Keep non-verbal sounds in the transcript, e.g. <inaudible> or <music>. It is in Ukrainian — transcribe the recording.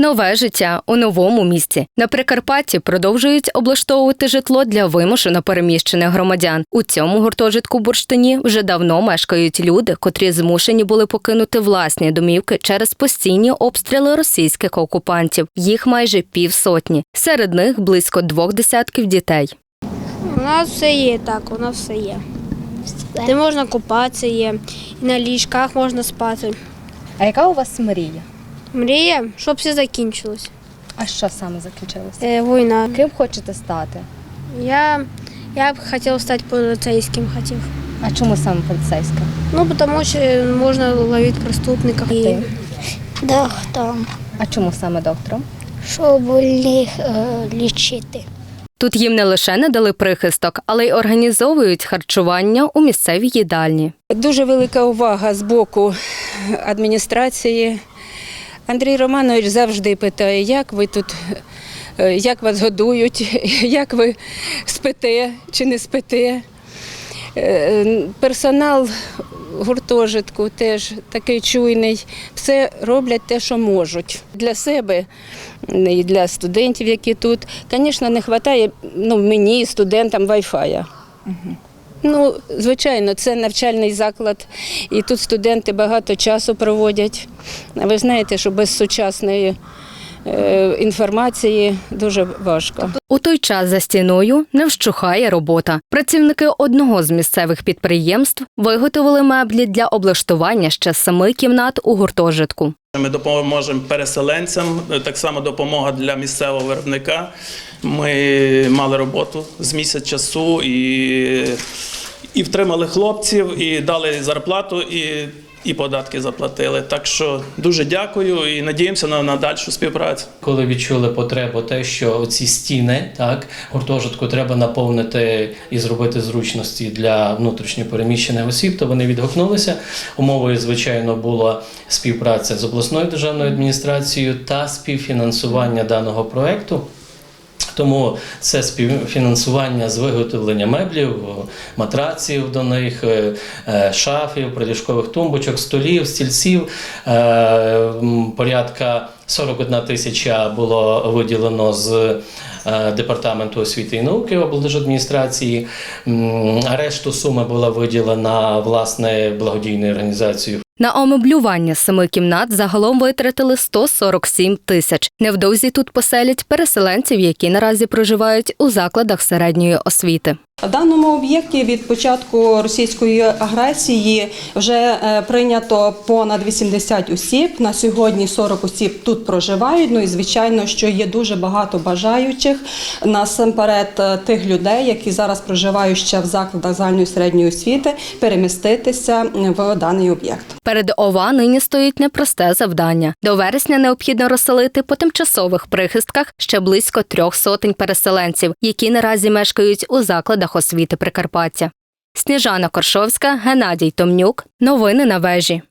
Нове життя у новому місці на Прикарпатті продовжують облаштовувати житло для вимушено переміщених громадян. У цьому гуртожитку бурштині вже давно мешкають люди, котрі змушені були покинути власні домівки через постійні обстріли російських окупантів. Їх майже півсотні. Серед них близько двох десятків дітей. У нас все є так, у нас все є. Де можна купатися є, і на ліжках можна спати. А яка у вас мрія? Мрія, щоб все закінчилось. А що саме закінчилося? Е, війна. Ким хочете стати? Я, я б хотів стати поліцейським хотів. А чому саме поліцейська? Ну, тому що можна ловити преступників. Ти? Доктором, А чому саме доктором? щоб їх е, лічити. Тут їм не лише не дали прихисток, але й організовують харчування у місцевій їдальні. Дуже велика увага з боку адміністрації. Андрій Романович завжди питає, як ви тут, е, як вас годують, <laughs> як ви спите чи не спите. Е, Персонал гуртожитку теж такий чуйний. Все роблять те, що можуть. Для себе і для студентів, які тут, звісно, не вистачає ну, мені, студентам, вай-фая. Ну, звичайно, це навчальний заклад, і тут студенти багато часу проводять. Ви знаєте, що без сучасної е, інформації дуже важко. У той час за стіною не вщухає робота. Працівники одного з місцевих підприємств виготовили меблі для облаштування ще семи кімнат у гуртожитку. Ми допоможемо переселенцям, так само допомога для місцевого виробника. Ми мали роботу з місяць часу і, і втримали хлопців, і дали зарплату, і, і податки заплатили. Так що дуже дякую і надіємося на, на дальшу співпрацю. Коли відчули потребу, те, що ці стіни, так гуртожитку треба наповнити і зробити зручності для внутрішньопереміщених осіб, то вони відгукнулися. Умовою, звичайно, була співпраця з обласною державною адміністрацією та співфінансування даного проекту. Тому це співфінансування з виготовлення меблів, матраців до них, е, е, шафів, приліжкових тумбочок, столів, стільців. Е, Порядка 41 тисяча було виділено з департаменту освіти і науки облдержадміністрації. А решту суми була виділена власне благодійною організацією На омеблювання семи кімнат загалом витратили 147 тисяч. Невдовзі тут поселять переселенців, які наразі проживають у закладах середньої освіти. В даному об'єкті від початку російської агресії вже е, прийнято понад 80 осіб. На сьогодні 40 осіб тут проживають. Ну і звичайно, що є дуже багато бажаючих насамперед е, тих людей, які зараз проживають ще в закладах загальної середньої освіти, переміститися в даний об'єкт. Перед ОВА нині стоїть непросте завдання. До вересня необхідно розселити по тимчасових прихистках ще близько трьох сотень переселенців, які наразі мешкають у закладах освіти Прикарпаття. Сніжана Коршовська, Геннадій Томнюк. Новини на вежі.